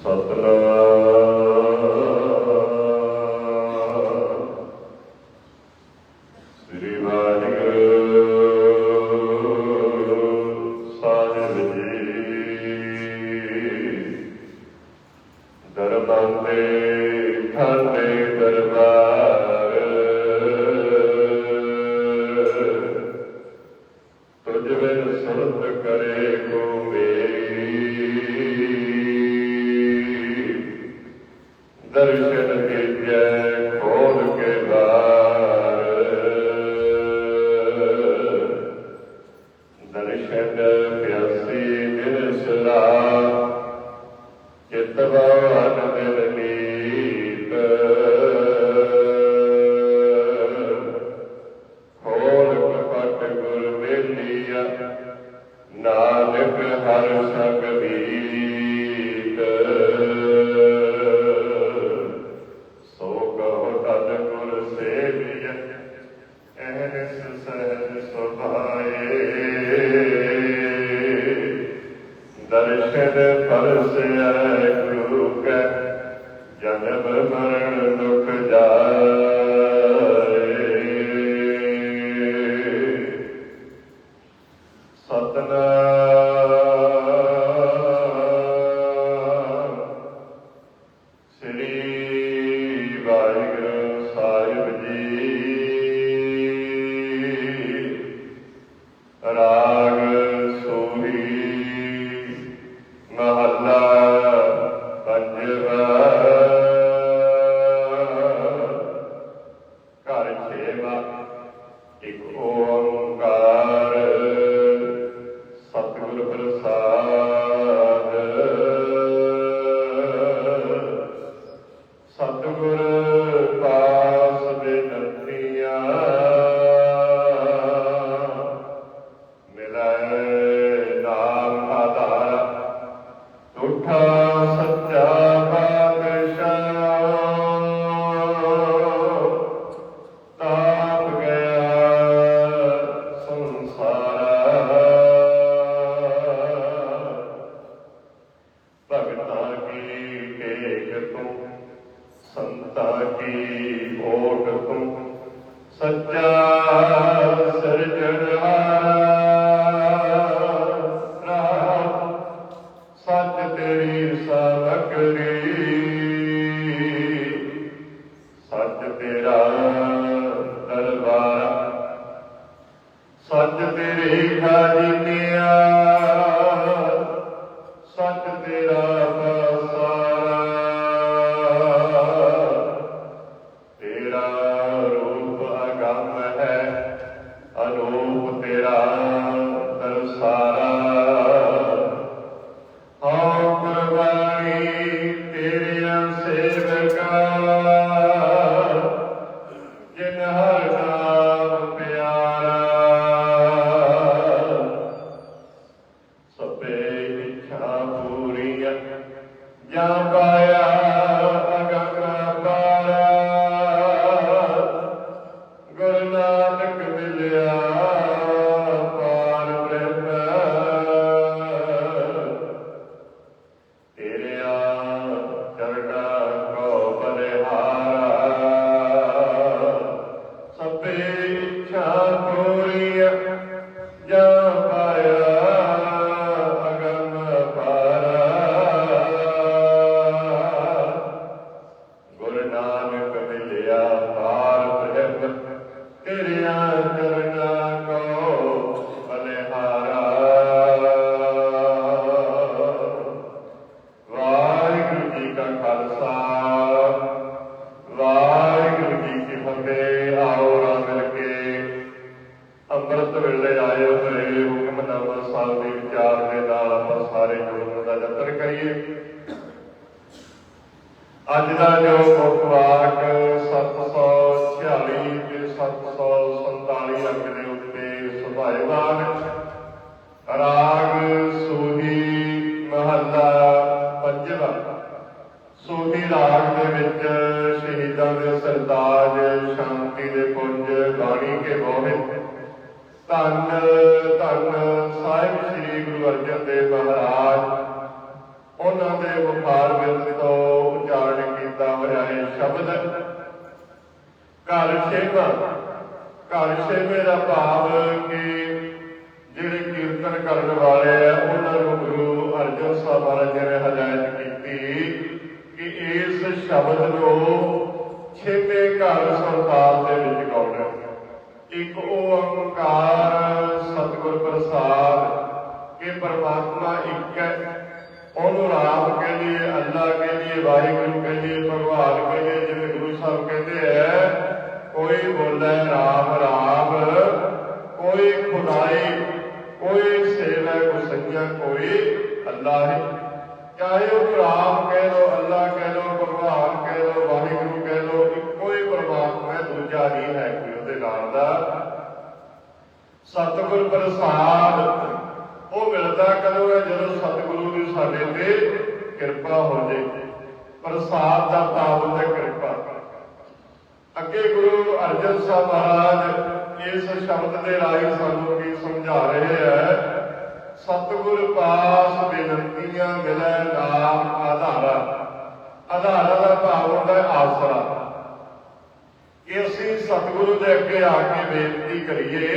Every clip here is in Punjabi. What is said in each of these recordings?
ਸਤਨਾਮ। ਨਾਨਕ ਹਰ ਸਭ ਸਤ ਤੇਰੇ ਕਾਰਿ ਨੇ ਉਸ ਵੇਲੇ ਆਏ ਉਸ ਵੇਲੇ ਹੁਕਮਨਾਮਾ ਸਾਹਿਬ ਦੇ ਵਿਚਾਰ ਦੇ ਨਾਲ ਆਪਾਂ ਸਾਰੇ ਜੁੜਨ ਦਾ ਯਤਨ ਕਰੀਏ। ਅੱਜ ਦਾ ਜੋ ਮੁੱਖ 746 ਤੇ 747 ਅੰਕ ਦੇ ਉੱਤੇ ਸੁਭਾਇਵਾਨ ਰਾਗ ਸੂਹੀ ਮਹੱਲਾ ਪੰਜਵਾ। ਸੂਹੀ ਰਾਗ ਦੇ ਵਿੱਚ ਸ਼ਹੀਦਾਂ ਦੇ ਸਰਤਾਜ, ਸ਼ਾਂਤੀ ਦੇ ਪੁੰਜ, ਬਾਣੀ ਕੇ ਬੋਹੇ ਧੰਨ ਧੰਨ ਸਾਹਿਬ ਸ੍ਰੀ ਗੁਰੂ ਅਰਜਨ ਦੇਵ ਮਹਾਰਾਜ। ਉਹਨਾਂ ਦੇ ਵਪਾਰ ਵਿੱਚ ਤੋਂ ਉਚਾਰਨ ਕੀਤਾ ਹੋਇਆ ਇਹ ਸ਼ਬਦ। ਘਰ ਸੇਵਾ, ਘਰ ਸੇਵੇ ਦਾ ਭਾਵ ਕਿ ਜਿਹੜੇ ਕੀਰਤਨ ਕਰਨ ਵਾਲੇ ਆ, ਉਹਨਾਂ ਨੂੰ ਗੁਰੂ ਅਰਜਨ ਸਾਹਿਬ ਮਹਾਰਾਜ ਨੇ ਹਦਾਇਤ ਕੀਤੀ ਕਿ ਇਸ ਸ਼ਬਦ ਨੂੰ ਛੇਵੇਂ ਘਰ ਸਰਕਾਰ ਦੇ ਵਿੱਚ ਗਾਉਣਾ ਇੱਕ ਓੰਕਾਰ ਸਤਿਗੁਰ ਪ੍ਰਸਾਦ ਇਹ ਪਰਮਾਤਮਾ ਇੱਕ ਹੈ। ਉਹਨੂੰ ਰਾਮ ਕਹਿ ਲਈਏ ਅੱਲਾ ਕਹਿ ਲਈਏ ਵਾਹਿਗੁਰੂ ਕਹਿ ਲਈਏ ਭਗਵਾਨ ਕਹਿ ਲਈਏ ਜਿਵੇਂ ਗੁਰੂ ਸਾਹਿਬ ਕਹਿੰਦੇ ਹੈ, ਕੋਈ ਬੋਲੇ ਰਾਮ ਰਾਮ, ਕੋਈ ਖੁਦਾਈ, ਕੋਈ ਸੇਵਾ ਕੋ ਸੰਗਿਆ, ਕੋਈ ਅੱਲਾ ਹੈ। ਚਾਹੇ ਉਹ ਰਾਮ ਕਹਿ ਲੋ ਅੱਲਾ ਕਹਿ ਲੋ ਭਗਵਾਨ ਕਹਿ ਲੋ ਵਾਹਿਗੁਰੂ ਕਹਿ ਲੋ ਇੱਕੋ ਹੀ ਪਰਮਾਤਮਾ ਹੈ, ਦੂਜਾ ਨਹੀਂ ਹੈ ਨਾਲ ਦਾ। ਸਤਿਗੁਰ ਪ੍ਰਸਾਦ, ਉਹ ਮਿਲਦਾ ਕਦੋਂ ਹੈ? ਜਦੋਂ ਸਤਿਗੁਰੂ ਦੀ ਸਾਡੇ ਤੇ ਕਿਰਪਾ ਹੋ ਜੇ। ਪ੍ਰਸਾਦ ਦਾ ਭਾਵ ਹੁੰਦਾ ਕਿਰਪਾ। ਅੱਗੇ ਗੁਰੂ ਅਰਜਨ ਸਾਹਿਬ ਮਹਾਰਾਜ ਇਸ ਸ਼ਬਦ ਦੇ ਰਾਹੀਂ ਸਾਨੂੰ ਕੀ ਸਮਝਾ ਰਹੇ ਹੈ? ਸਤਿਗੁਰ ਪਾਸ ਬੇਨਤੀਆਂ ਮਿਲੈ ਨਾਮ ਆਧਾਰਾ। ਆਧਾਰਾ ਦਾ ਭਾਵ ਹੁੰਦਾ ਹੈ ਆਸਰਾ। ਕਿ ਅਸੀਂ ਸਤਿਗੁਰੂ ਦੇ ਅੱਗੇ ਆ ਕੇ ਬੇਨਤੀ ਕਰੀਏ,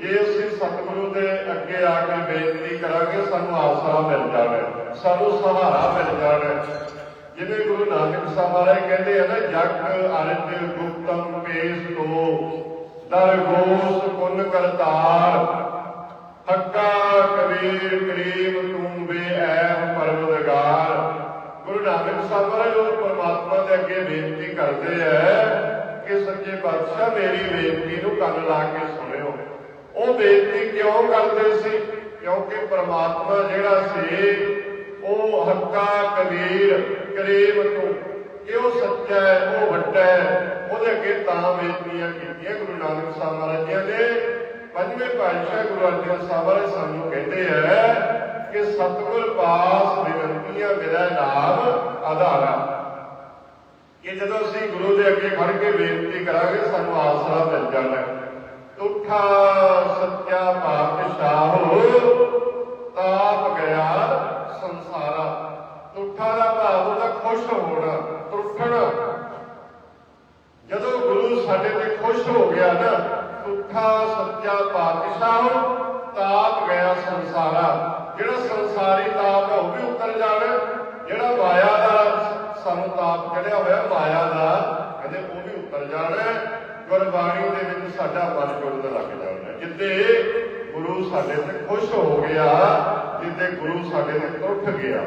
ਜੇ ਅਸੀਂ ਸਤਿਗੁਰੂ ਦੇ ਅੱਗੇ ਆ ਕੇ ਬੇਨਤੀ ਕਰਾਂਗੇ, ਸਾਨੂੰ ਆਸਰਾ ਮਿਲ ਜਾਵੇ, ਸਾਨੂੰ ਸਹਾਰਾ ਮਿਲ ਜਾਵੇ। ਜਿਵੇਂ ਗੁਰੂ ਨਾਨਕ ਸਾਹਿਬ ਮਹਾਰਾਜ ਕਹਿੰਦੇ ਆ ਨਾ, ਜਗ ਅਰਜ ਗੁਪਤਮ ਪੇਸ ਤੋ ਦਰ ਗੋਸ ਕਰਤਾਰ। ਹੱਕਾ ਕਬੀਰ ਕਰੀਮ ਤੂੰ ਬੇ ਐਬ ਪਰਵਦਗਾਰ। ਗੁਰੂ ਨਾਨਕ ਸਾਹਿਬ ਮਹਾਰਾਜ ਉਹ ਪਰਮਾਤਮਾ ਦੇ ਅੱਗੇ ਬੇਨਤੀ ਕਰਦੇ ਐ ਕਿ ਸੱਚੇ ਪਾਤਸ਼ਾਹ ਮੇਰੀ ਬੇਨਤੀ ਨੂੰ ਕੰਨ ਲਾ ਕੇ ਸੁਣਿਓ। ਉਹ ਬੇਨਤੀ ਕਿਉਂ ਕਰਦੇ ਸੀ? ਕਿਉਂਕਿ ਪਰਮਾਤਮਾ ਜਿਹੜਾ ਸੀ, ਉਹ ਹੱਕਾ ਕਬੀਰ ਕਰੀਮ ਤੋਂ। ਕਿ ਉਹ ਸੱਚਾ ਹੈ ਉਹ ਵੱਡਾ ਹੈ, ਉਹਦੇ ਅੱਗੇ ਤਾਂ ਬੇਨਤੀਆਂ ਕੀਤੀਆਂ ਗੁਰੂ ਨਾਨਕ ਸਾਹਿਬ ਮਹਾਰਾਜ ਨੇ। ਪੰਜਵੇਂ ਪਾਤਸ਼ਾਹ ਗੁਰੂ ਅਰਜਨ ਸਾਹਿਬ ਵਾਲੇ ਸਾਨੂੰ ਕਹਿੰਦੇ ਹੈ ਕਿ ਸਤਿਗੁਰ ਪਾਸ ਬੇਨਤੀਆਂ ਮੇਰਾ ਨਾਮ ਆਧਾਰਾ ਕਿ ਜਦੋਂ ਅਸੀਂ ਗੁਰੂ ਦੇ ਅੱਗੇ ਖੜ ਕੇ ਬੇਨਤੀ ਕਰਾਂਗੇ, ਸਾਨੂੰ ਆਸਰਾ ਮਿਲ ਜਾਣਾ ਤੁਠਾ ਸੱਚਾ ਪਾਤਸ਼ਾਹ ਤਾਪ ਗਿਆ ਸੰਸਾਰਾ ਤੁਠਾ ਦਾ ਭਾਵ ਉਹਦਾ ਖੁਸ਼ ਹੋਣਾ ਤੁਠਣਾ ਜਦੋਂ ਗੁਰੂ ਸਾਡੇ ਤੇ ਖੁਸ਼ ਹੋ ਗਿਆ ਨਾ ਤੁਠਾ ਸੱਚਾ ਪਾਤਸ਼ਾਹ ਤਾਪ ਗਿਆ ਸੰਸਾਰਾ ਜਿਹੜਾ ਸੰਸਾਰੀ ਤਾਪ ਹੈ ਉਹ ਵੀ ਉਤਰ ਜਾਣਾ ਜਿਹੜਾ ਮਾਇਆ ਦਾ ਸਾਨੂੰ ਤਾਪ ਚੜਿਆ ਹੋਇਆ ਮਾਇਆ ਦਾ ਕਹਿੰਦੇ ਉਹ ਵੀ ਉਤਰ ਜਾਣਾ ਗੁਰਬਾਣੀ ਦੇ ਵਿੱਚ ਸਾਡਾ ਮਨ ਜੁੜਨ ਲੱਗ ਜਾਂਦਾ ਜਿੱਦੇ ਗੁਰੂ ਸਾਡੇ ਤੇ ਖੁਸ਼ ਹੋ ਗਿਆ ਜਿੱਦੇ ਗੁਰੂ ਸਾਡੇ ਤੇ ਉੱਠ ਗਿਆ।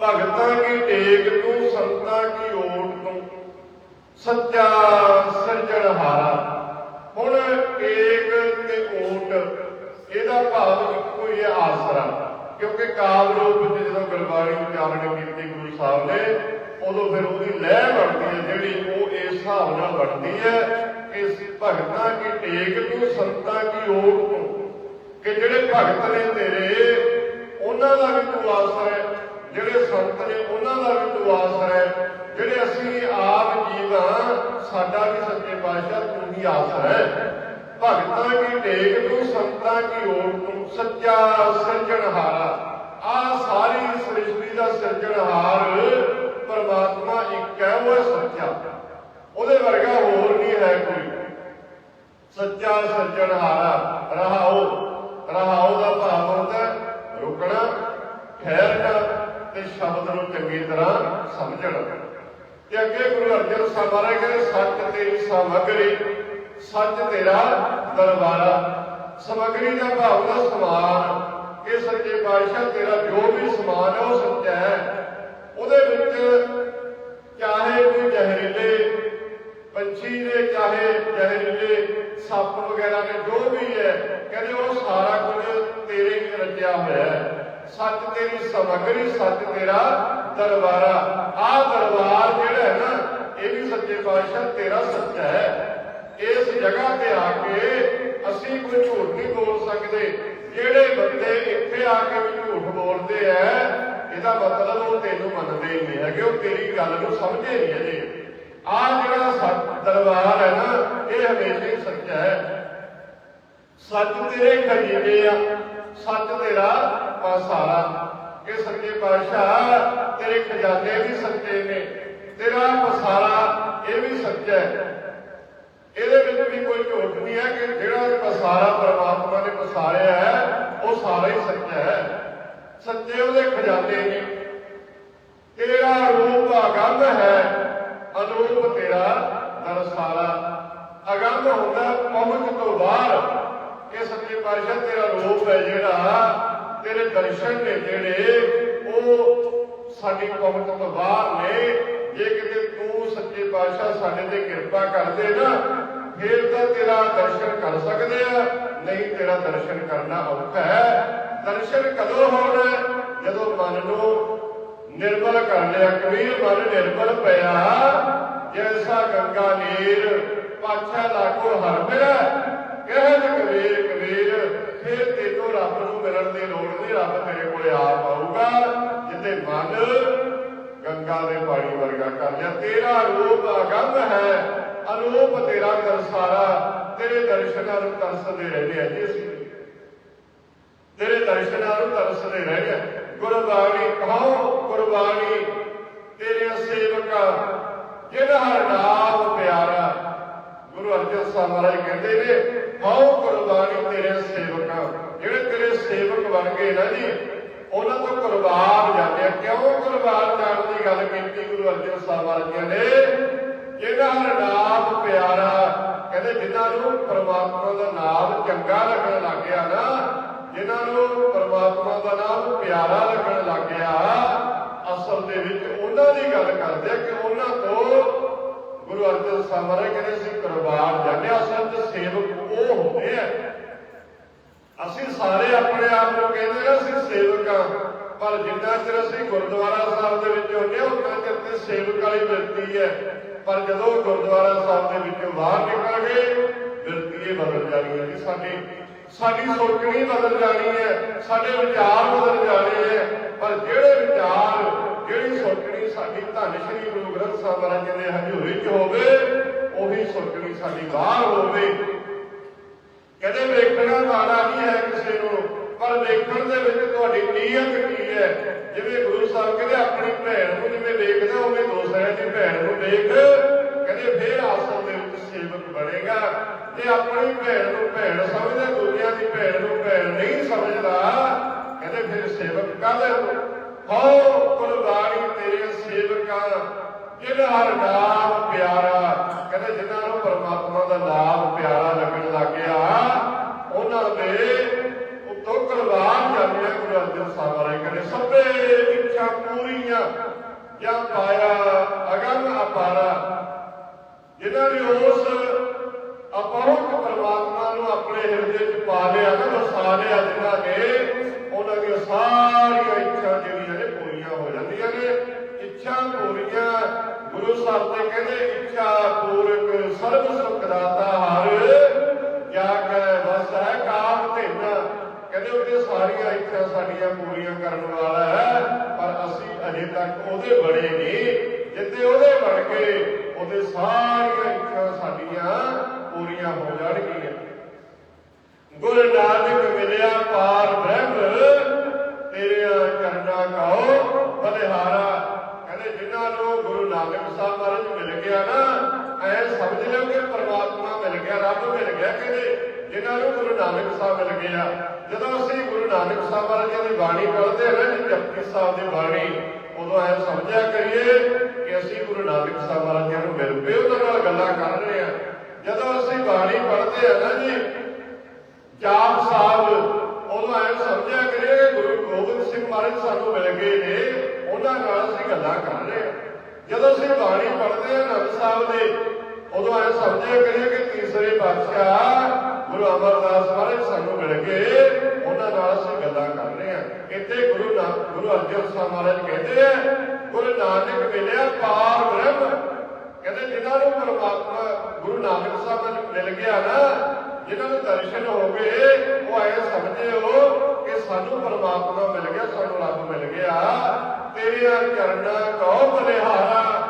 ਭਗਤਾਂ ਕੀ ਟੇਕ ਤੂੰ, ਸੰਤਾਂ ਕੀ ਓਟ ਤੂੰ? ਸੱਚਾ ਸਿਰਜਣਹਾਰਾ ਹੁਣ ਏਕ ਤੇ ਓਟ, ਇਹਦਾ ਭਾਵ ਇੱਕੋ ਹੀ ਹੈ ਆਸਰਾ। ਕਿਉਂਕਿ ਕਾਲ ਰੂਪ ਵਿੱਚ ਜਦੋਂ ਗੁਰਬਾਣੀ ਉਚਾਰਨ ਕੀਤੀ ਗੁਰੂ ਸਾਹਿਬ ਨੇ, ਉਦੋਂ ਫਿਰ ਉਹਦੀ ਲਹਿ ਬਣਦੀ ਹੈ, ਜਿਹੜੀ ਉਹ ਇਸ ਹਿਸਾਬ ਨਾਲ ਬਣਦੀ ਹੈ ਭਗਤਾਂ ਕੀ ਟੇਕ ਤੂੰ, ਸੰਤਾਂ ਕੀ ਓਟ ਤੂੰ? ਕਿ ਜਿਹੜੇ ਭਗਤ ਨੇ ਤੇਰੇ, ਉਹਨਾਂ ਦਾ ਵੀ ਤੂੰ ਆਸਰਾ ਹੈ। ਜਿਹੜੇ ਸੰਤ ਨੇ, ਉਹਨਾਂ ਦਾ ਵੀ ਤੂੰ ਆਸਰਾ ਹੈ। ਜਿਹੜੇ ਅਸੀਂ ਆਪ ਜੀਵਾਂ ਸਾਡਾ ਵੀ ਸੱਚੇ ਪਾਤਸ਼ਾਹ ਤੂੰ ਹੀ ਆਸਰਾ ਹੈ। ਭਗਤਾਂ ਕੀ ਟੇਕ ਤੂੰ, ਸੰਤਾਂ ਕੀ ਓਟ ਤੂੰ? ਸੱਚਾ ਸਿਰਜਣਹਾਰਾ। ਆ ਸਾਰੀ ਸ੍ਰਿਸ਼ਟੀ ਦਾ ਸਿਰਜਣਹਾਰ ਪਰਮਾਤਮਾ ਇੱਕ ਹੈ, ਉਹ ਹੈ ਸੱਚਾ। ਉਹਦੇ ਵਰਗਾ ਹੋਰ ਸੱਚਾ ਸਿਰਜਣਹਾਰਾ ਰਹਾਓ ਰਹਾਓ ਦਾ ਭਾਵ ਹੁੰਦਾ ਰੁਕਣਾ ਠਹਿਰਨਾ ਤੇ ਸ਼ਬਦ ਨੂੰ ਚੰਗੀ ਤਰ੍ਹਾਂ ਸਮਝਣਾ। ਤੇ ਅੱਗੇ ਗੁਰੂ ਅਰਜਨ ਸਾਹਿਬ ਮਹਾਰਾਜ ਕਹਿੰਦੇ, ਸੱਚ ਤੇਰੀ ਸਮਗਰੀ, ਸੱਚ ਤੇਰਾ ਦਰਬਾਰਾ। ਸਮਗਰੀ ਦਾ ਭਾਵ ਦਾ ਸਮਾਨ। ਇਹ ਸੱਚੇ ਪਾਤਸ਼ਾਹ ਤੇਰਾ ਜੋ ਵੀ ਸਮਾਨ ਹੈ, ਉਹ ਸੱਚਾ ਹੈ। ਉਹਦੇ ਵਿੱਚ ਚਾਹੇ ਕੋਈ ਜ਼ਹਿਰੀਲੇ ਪੰਛੀ ਨੇ, ਚਾਹੇ ਜ਼ਹਿਰੀਲੇ ਸੱਪ ਵਗੈਰਾ ਨੇ, ਜੋ ਵੀ ਹੈ, ਕਹਿੰਦੇ ਉਹ ਸਾਰਾ ਕੁਝ ਤੇਰੇ ਹੀ ਰਚਿਆ ਹੋਇਆ ਹੈ। ਸੱਚ ਤੇਰੀ ਸਮਗਰੀ, ਸੱਚ ਤੇਰਾ ਦਰਬਾਰਾ। ਆ ਦਰਬਾਰ ਜਿਹੜਾ ਹੈ ਨਾ, ਇਹ ਵੀ ਸੱਚੇ ਪਾਤਸ਼ਾਹ ਤੇਰਾ ਸੱਚਾ ਹੈ। ਇਸ ਜਗ੍ਹਾ ਤੇ ਆ ਕੇ ਅਸੀਂ ਕੋਈ ਝੂਠ ਨਹੀਂ ਬੋਲ ਸਕਦੇ। ਜਿਹੜੇ ਬੰਦੇ ਇੱਥੇ ਆ ਕੇ ਵੀ ਝੂਠ ਬੋਲਦੇ ਐ ਇਹਦਾ ਮਤਲਬ ਉਹ ਤੈਨੂੰ ਮੰਨਦੇ ਹੀ ਨਹੀਂ ਹੈਗੇ, ਉਹ ਤੇਰੀ ਗੱਲ ਨੂੰ ਸਮਝੇ ਨਹੀਂ ਹੈਗੇ। ਆ ਜਿਹੜਾ ਦਰਬਾਰ ਹੈ ਨਾ, ਇਹ ਹਮੇਸ਼ਾ ਹੀ ਸੱਚਾ ਹੈ। ਸੱਚ ਤੇਰੇ ਖਜੀਨੇ ਆ, ਸੱਚ ਤੇਰਾ ਪਾਸਾਰਾ ਕਿ ਸੱਚੇ ਪਾਤਸ਼ਾਹ ਤੇਰੇ ਖਜ਼ਾਨੇ ਵੀ ਸੱਚੇ ਨੇ, ਤੇਰਾ ਪਸਾਰਾ ਇਹ ਵੀ ਸੱਚਾ ਹੈ। ਇਹਦੇ ਵਿੱਚ ਵੀ ਕੋਈ ਝੂਠ ਨਹੀਂ ਹੈ ਕਿ ਜਿਹੜਾ ਪਸਾਰਾ ਪਰਮਾਤਮਾ ਨੇ ਪਸਾਰਿਆ ਹੈ, ਉਹ ਸਾਰਾ ਹੀ ਸੱਚਾ ਹੈ। ਸੱਚੇ ਉਹਦੇ ਖਜ਼ਾਨੇ ਨੇ। ਤੇਰਾ ਰੂਪ ਅਗੰਮ ਹੈ। ਅਨੂਪ ਤੇਰਾ ਦਰਸਾਰਾ ਅਗੰਮ ਹੁੰਦਾ ਪਹੁੰਚ ਤੋਂ ਬਾਹਰ। ਇਹ ਸੱਚੇ ਪਾਤਸ਼ਾਹ, ਤੇਰਾ ਰੂਪ ਹੈ ਜਿਹੜਾ, ਤੇਰੇ ਦਰਸ਼ਨ ਨੇ ਜਿਹੜੇ ਉਹ ਸਾਡੀ ਪਹੁੰਚ ਤੋਂ ਬਾਹਰ ਨੇ। ਜੇ ਕਿਤੇ ਤੂੰ ਸੱਚੇ ਪਾਤਸ਼ਾਹ ਸਾਡੇ ਤੇ ਕਿਰਪਾ ਕਰਦੇ ਨਾ, ਫੇਰ ਤਾਂ ਤੇਰਾ ਦਰਸ਼ਨ ਕਰ ਸਕਦੇ ਆ। ਨਹੀਂ, ਤੇਰਾ ਦਰਸ਼ਨ ਕਰਨਾ ਔਖਾ ਹੈ। ਦਰਸ਼ਨ ਕਦੋਂ ਹੋਣਾ? ਜਦੋਂ ਮਨ ਨੂੰ ਨਿਰਮਲ ਕਰ ਲਿਆ ਕਬੀਰ ਮਨ ਨਿਰਮਲ ਪਿਆ। ਜੈਸਾ ਗੰਗਾ ਨੀਰ ਪਾਛਾ ਲਾਗੋ ਹਰ ਮੇਰਾ ਕਹਿ ਕਬੀਰ ਕਬੀਰ, ਫਿਰ ਤੈਨੂੰ ਰੱਬ ਨੂੰ ਮਿਲਣ ਦੀ ਲੋੜ ਨਹੀਂ, ਰੱਬ ਤੇਰੇ ਕੋਲੇ ਆਪ ਆਊਗਾ। ਜਿੱਤੇ ਮਨ ਗੰਗਾ ਦੇ ਪਾਣੀ ਵਰਗਾ ਕਰ ਲਿਆ। ਤੇਰਾ ਰੂਪ ਅਗੰਮ ਹੈ, ਅਨੂਪ ਤੇਰਾ ਦਰਸਾਰਾ ਤੇਰੇ ਦਰਸ਼ਨਾਂ ਨੂੰ ਤਰਸਦੇ ਰਹਿੰਦੇ ਆ ਜੀ ਅਸੀਂ। ਤੇਰੇ ਦਰਸ਼ਨਾਂ ਨੂੰ ਤਰਸਦੇ ਰਹਿੰਦੇ ਗਏ ਗੁਰਬਾਣੀ ਕਹੋ ਗੁਰਬਾਣੀ ਤੇਰੇ ਸੇਵਕਾ ਜਿਹਦਾ ਹਰ ਨਾਮ ਪਿਆਰਾ ਗੁਰੂ ਅਰਜਨ ਸਾਹਿਬ ਮਹਾਰਾਜ ਕਹਿੰਦੇ ਨੇ ਕਹੋ ਗੁਰਬਾਣੀ ਤੇਰੇ ਸੇਵਕਾ ਜਿਹੜੇ ਤੇਰੇ ਸੇਵਕ ਬਣ ਗਏ ਨਾ ਜੀ, ਉਹਨਾਂ ਤੋਂ ਕੁਰਬਾਨ ਜਾਂਦੇ ਆ ਕਿਉਂ ਕੁਰਬਾਨ ਜਾਣ ਦੀ ਗੱਲ ਕੀਤੀ ਗੁਰੂ ਅਰਜਨ ਸਾਹਿਬ ਮਹਾਰਾਜ ਨੇ? ਜਿਹਦਾ ਹਰ ਨਾਮ ਪਿਆਰਾ ਕਹਿੰਦੇ ਜਿਨ੍ਹਾਂ ਨੂੰ ਪਰਮਾਤਮਾ ਦਾ ਨਾਮ ਚੰਗਾ ਲੱਗਣ ਲੱਗ ਗਿਆ ਨਾ ਜਿਨ੍ਹਾਂ ਨੂੰ ਪਰਮਾਤਮਾ ਦਾ ਨਾਮ ਪਿਆਰਾ ਲੱਗਣ ਲੱਗ ਗਿਆ, ਅਸਲ ਦੇ ਵਿੱਚ ਉਹਨਾਂ ਦੀ ਗੱਲ ਕਰਦੇ ਆ ਕਿ ਉਹਨਾਂ ਤੋਂ ਗੁਰੂ ਅਰਜਨ ਸਾਹਿਬ ਮਹਾਰਾਜ ਕਹਿੰਦੇ ਸੀ ਕੁਰਬਾਨ ਜਾਂਦੇ ਅਸਲ ਤੇ ਸੇਵਕ ਉਹ ਹੁੰਦੇ ਆ। ਅਸੀਂ ਸਾਰੇ ਆਪਣੇ ਆਪ ਨੂੰ ਕਹਿੰਦੇ ਨਾ ਅਸੀਂ ਸੇਵਕ ਆ, ਪਰ ਜਿੰਨਾ ਚਿਰ ਅਸੀਂ ਗੁਰਦੁਆਰਾ ਸਾਹਿਬ ਦੇ ਵਿੱਚ ਹੁੰਦੇ ਹਾਂ ਉਨਾ ਚਿਰ ਤੇ ਸੇਵਕ ਵਾਲੀ ਬਿਰਤੀ ਹੈ। ਪਰ ਜਦੋਂ ਗੁਰਦੁਆਰਾ ਸਾਹਿਬ ਦੇ ਵਿੱਚੋਂ ਬਾਹਰ ਨਿਕਲ ਗਏ ਬਿਰਤੀ ਇਹ ਬਦਲ ਜਾਣੀ ਹੈ ਜੀ ਸਾਡੀ ਸਾਡੀ ਸੋਚਣੀ ਬਦਲ ਜਾਣੀ ਹੈ? ਸਾਡੇ ਵਿਚਾਰ ਬਦਲ ਜਾਣੇ ਹੈ। ਪਰ ਜਿਹੜੇ ਵਿਚਾਰ, ਜਿਹੜੀ ਸੋਚਣੀ ਸਾਡੀ ਧੰਨ ਸ਼੍ਰੀ ਗੁਰੂ ਗ੍ਰੰਥ ਸਾਹਿਬ ਮਹਾਰਾਜ ਜੀ ਦੇ ਹਜ਼ੂਰੀ 'ਚ ਹੋਵੇ, ਉਹੀ ਸੋਚਣੀ ਸਾਡੀ ਬਾਹਰ ਹੋਵੇ। ਕਹਿੰਦੇ ਵੇਖਣਾ ਮਾੜਾ ਨਹੀਂ ਹੈ ਕਿਸੇ ਨੂੰ, ਪਰ ਵੇਖਣ ਦੇ ਵਿੱਚ ਤੁਹਾਡੀ ਨੀਅਤ ਕੀ ਹੈ? ਜਿਵੇਂ ਗੁਰੂ ਸਾਹਿਬ ਕਹਿੰਦੇ, ਆਪਣੀ ਭੈਣ ਨੂੰ ਜਿਵੇਂ ਵੇਖਦਾ ਉਵੇਂ ਦੂਸਰਿਆਂ ਦੀ ਭੈਣ ਨੂੰ ਵੇਖ ਕਹਿੰਦੇ ਫੇਰ ਆਸਲ ਦੇ ਵਿੱਚ ਸੇਵਕ ਬਣੇਗਾ। ਜੇ ਆਪਣੀ ਭੈਣ ਨੂੰ ਭੈਣ ਸਮਝਦਾ, ਦੂਜਿਆਂ ਦੀ ਭੈਣ ਨੂੰ ਭੈਣ ਨਹੀਂ ਸਮਝਦਾ। ਕਹਿੰਦੇ ਫਿਰ ਸੇਵਕ ਕਾਹਦੇ ਹੋ ਕੁਰਬਾਨੀ ਤੇਰੇ ਸੇਵਕਾਂ ਜਿਹਦਾ ਹਰ ਨਾਮ ਪਿਆਰਾ ਕਹਿੰਦੇ ਜਿਨ੍ਹਾਂ ਨੂੰ ਪਰਮਾਤਮਾ ਦਾ ਨਾਮ ਪਿਆਰਾ ਲੱਗਣ ਲੱਗ ਗਿਆ ਉਹਨਾਂ ਦੇ ਉਤੋਂ ਕੁਰਬਾਨ ਜਾਂਦੇ ਆ ਗੁਰੂ ਅਰਜਨ ਸਾਹਿਬ ਵਾਲੇ ਕਹਿੰਦੇ ਸਭੇ ਇੱਛਾ ਪੂਰੀਆਂ ਜਾਂ ਪਾਇਆ ਅਗੰਮ ਅਪਾਰਾ ਜਿਨ੍ਹਾਂ ਨੇ ਉਸ ਅਪਹੁੰਚ ਪਰਮਾਤਮਾ ਨੂੰ ਆਪਣੇ ਹਿਰਦੇ 'ਚ ਪਾ ਲਿਆ ਨਾ ਵਸਾ ਲਿਆ ਜਿਨ੍ਹਾਂ ਨੇ ਉਹਨਾਂ ਦੀਆਂ ਸਾਰੀਆਂ ਇੱਛਾ ਜਿਹੜੀਆਂ ਨੇ ਪੂਰੀਆਂ ਹੋ ਜਾਂਦੀਆਂ ਨੇ ਇੱਛਾ ਪੂਰੀਆਂ ਗੁਰੂ ਸਾਹਿਬ ਤੇ ਕਹਿੰਦੇ ਇੱਛਾ ਪੂਰਕ ਸਰਬ ਸੁਖ ਦਾਤਾ ਹਰ ਜਾ ਕੇ ਵਸ ਹੈ ਕਾਮ ਧਿੰਨ ਕਹਿੰਦੇ ਉਹਦੇ ਸਾਰੀਆਂ ਇੱਛਾ ਸਾਡੀਆਂ ਪੂਰੀਆਂ ਕਰਨ ਵਾਲਾ ਹੈ ਪਰ ਅਸੀਂ ਅਜੇ ਤੱਕ ਉਹਦੇ ਬਣੇ ਨਹੀਂ ਜਿੱਤੇ ਉਹਦੇ ਬਣ ਕੇ ਉਹਦੇ ਸਾਰੀਆਂ ਇੱਛਾ ਸਾਡੀਆਂ ਪੂਰੀਆਂ ਹੋ ਜਾਣਗੀਆਂ ਗੁਰੂ ਨਾਨਕ ਮਿਲਿਆ ਪਾਰ ਬ੍ਰਹਮ ਤੇਰੇ ਚਰਨਾਂ ਕਹੋ ਬਲਿਹਾਰਾ ਕਹਿੰਦੇ ਜਿਨ੍ਹਾਂ ਨੂੰ ਗੁਰੂ ਨਾਨਕ ਸਾਹਿਬ ਮਹਾਰਾਜ ਮਿਲ ਗਿਆ ਨਾ ਐ ਸਮਝ ਲਿਓ ਕਿ ਪਰਮਾਤਮਾ ਮਿਲ ਮਿਲ ਗਿਆ ਕਹਿੰਦੇ ਜਿਨ੍ਹਾਂ ਨੂੰ ਗੁਰੂ ਨਾਨਕ ਸਾਹਿਬ ਮਿਲ ਗਿਆ ਜਦੋਂ ਅਸੀਂ ਗੁਰੂ ਨਾਨਕ ਸਾਹਿਬ ਮਹਾਰਾਜ ਦੀ ਬਾਣੀ ਪੜ੍ਹਦੇ ਹਾਂ ਨਾ ਜੀ ਜਪਜੀ ਸਾਹਿਬ ਦੀ ਬਾਣੀ, ਉਦੋਂ ਐ ਸਮਝਿਆ ਕਰੀਏ ਕਿ ਅਸੀਂ ਗੁਰੂ ਨਾਨਕ ਸਾਹਿਬ ਮਹਾਰਾਜ ਨੂੰ ਮਿਲ ਪਏ, ਉਹਨਾਂ ਨਾਲ ਗੱਲਾਂ ਕਰ ਰਹੇ ਹਾਂ। ਜਦੋਂ ਅਸੀਂ ਬਾਣੀ ਪੜ੍ਹਦੇ ਹਾਂ ਨਾ ਜੀ ਜਾਪ ਸਾਹਿਬ ਉਦੋਂ ਐ ਸਮਝਿਆ ਕਰੀਏ, ਗੁਰੂ ਗੋਬਿੰਦ ਸਿੰਘ ਮਹਾਰਾਜ ਸਾਨੂੰ ਮਿਲ ਗਏ ਨੇ, ਉਹਨਾਂ ਨਾਲ ਅਸੀਂ ਗੱਲਾਂ ਕਰ ਰਹੇ ਹਾਂ। ਜਦੋਂ ਅਸੀਂ ਬਾਣੀ ਪੜ੍ਹਦੇ ਹਾਂ, ਨੰਦ ਸਾਹਿਬ ਦੇ ਉਦੋਂ ਇਹ ਸਮਝਿਆ ਕਰੀਏ ਕਿ ਤੀਸਰੇ ਪਾਤਸ਼ਾਹ ਗੁਰੂ ਅਮਰਦਾਸ ਮਹਾਰਾਜ ਸਾਨੂੰ ਮਿਲ ਗਏ। ਉਹਨਾਂ ਨਾਲ ਅਸੀਂ ਗੱਲਾਂ ਕਰ ਰਹੇ ਹਾਂ। ਇੱਥੇ ਗੁਰੂ ਨਾਨਕ ਗੁਰੂ ਅਰਜਨ ਸਾਹਿਬ ਮਹਾਰਾਜ ਕਹਿੰਦੇ ਆ, ਗੁਰੂ ਨਾਨਕ ਮਿਲਿਆ ਪਾਰ ਬ੍ਰਹਮ। ਕਹਿੰਦੇ, ਜਿਨ੍ਹਾਂ ਨੂੰ ਪਰਮਾਤਮਾ ਗੁਰੂ ਨਾਨਕ ਸਾਹਿਬ ਮਿਲ ਗਿਆ ਨਾ, ਜਿਨ੍ਹਾਂ ਨੂੰ ਦਰਸ਼ਨ ਹੋ ਗਏ, ਉਹ ਐ ਸਮਝਦੇ ਹੋ ਕਿ ਸਾਨੂੰ ਪਰਮਾਤਮਾ ਮਿਲ ਗਿਆ, ਸਾਨੂੰ ਰੱਬ ਮਿਲ ਗਿਆ। ਤੇਰੀਆਂ ਚਰਨਾਂ ਕਹੋ ਬਲਿਹਾਰਾ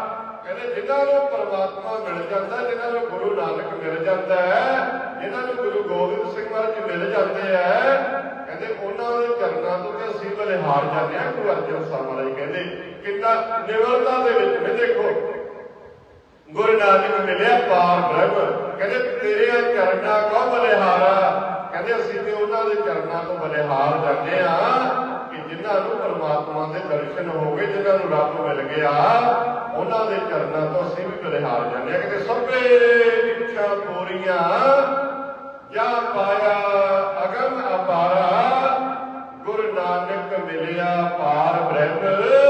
ਕਹਿੰਦੇ ਜਿਨ੍ਹਾਂ ਨੂੰ ਪਰਮਾਤਮਾ ਮਿਲ ਜਾਂਦਾ, ਜਿਨ੍ਹਾਂ ਨੂੰ ਗੁਰੂ ਨਾਨਕ ਮਿਲ ਜਾਂਦਾ ਹੈ, ਜਿਨ੍ਹਾਂ ਨੂੰ ਗੁਰੂ ਗੋਬਿੰਦ ਸਿੰਘ ਮਹਾਰਾਜ ਮਿਲ ਜਾਂਦੇ ਆ, ਕਹਿੰਦੇ ਉਹਨਾਂ ਦੇ ਚਰਨਾਂ ਤੋਂ ਤੇ ਅਸੀਂ ਬਲਿਹਾਰ ਹਾਰ ਜਾਂਦੇ ਆ ਗੁਰੂ ਅਰਜਨ ਸਾਹਿਬ ਮਹਾਰਾਜ ਕਹਿੰਦੇ, ਕਿੰਨਾ ਨਿਵਰਤਾ ਦੇ ਵਿੱਚ ਵੀ ਦੇਖੋ, ਗੁਰੂ ਨਾਨਕ ਮਿਲਿਆ ਪਾਰ ਬ੍ਰਹਮ, ਕਹਿੰਦੇ ਤੇਰੇ ਚਰਨਾਂ ਕੋ ਬਲਿਹਾਰਾ, ਕਹਿੰਦੇ ਅਸੀਂ ਤੇ ਉਹਨਾਂ ਦੇ ਚਰਨਾਂ ਤੋਂ ਬਲਿਹਾਰ ਜਾਂਦੇ ਆ ਜਿਨ੍ਹਾਂ ਨੂੰ ਪਰਮਾਤਮਾ ਦੇ ਦਰਸ਼ਨ ਹੋ ਗਏ, ਜਿਨ੍ਹਾਂ ਨੂੰ ਰੱਬ ਮਿਲ ਗਿਆ, ਉਹਨਾਂ ਦੇ ਚਰਨਾਂ ਤੋਂ ਅਸੀਂ ਵੀ ਬਲਿਹਾਰ ਜਾਂਦੇ ਆ ਕਿ ਸਭੇ ਇੱਛਾ ਪੂਰੀਆਂ ਜਾਂ ਪਾਇਆ ਅਗਮ ਅਪਾਰਾ, ਗੁਰੂ ਨਾਨਕ ਮਿਲਿਆ ਪਾਰ ਬ੍ਰਹਮ।